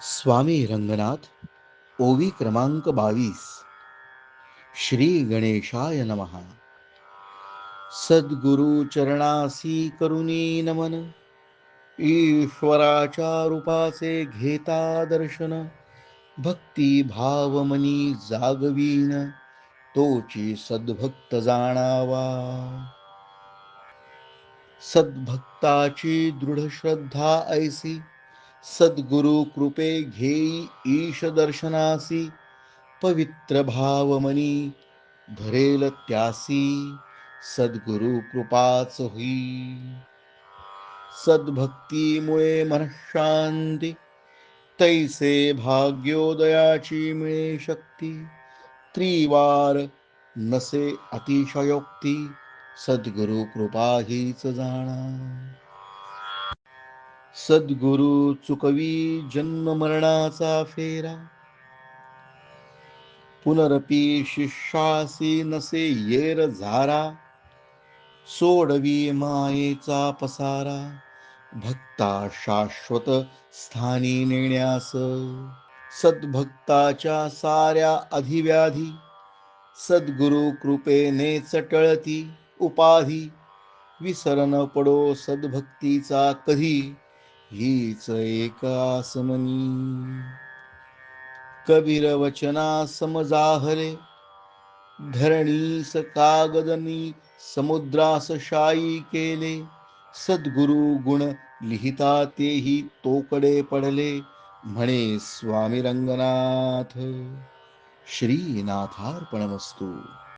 स्वामी रंगनाथ ओवी क्रमांक बावीस. श्री गणेशाय नमहा सद्गुरु चरणासी करुणी नमन. ईश्वराच्या रूपाचे घेता दर्शन. भक्ती भावमनी जागवीन. तोची सद्भक्त जाणावा. सद्भक्ताची दृढ श्रद्धा ऐसी. सद्गुरु कृपे घेई ईश दर्शनासी पवित्र भावमनी धरेल त्यासी सद्गुरु कृपाच होई। सद्भक्तीमुळे मनशांती तैसे भाग्योदयाची मिळे शक्ती त्रिवार नसे अतिशयोक्ती सद्गुरु कृपा हीच जाणा। सद्गुरु चुकवी जन्म मरणाचा फेरा. पुनरपी शिष्यासी नसे येर झारा. सोडवी मायेचा पसारा. भक्ता शाश्वत स्थानी नेण्यास. सद्भक्ताच्या साऱ्या अधिव्याधी सद्गुरु कृपेने चटळती उपाधी. विसरन पडो सद्भक्तीचा कधी. हीच एक आसमनी. कबीर वचना समजाहरे. धरणीस कागदनी समुद्रास शाई केले. सद्गुरु गुण लिहिता तेही तोकडे पडले. म्हणे स्वामी रंगनाथ श्रीनाथार्पणमस्तू.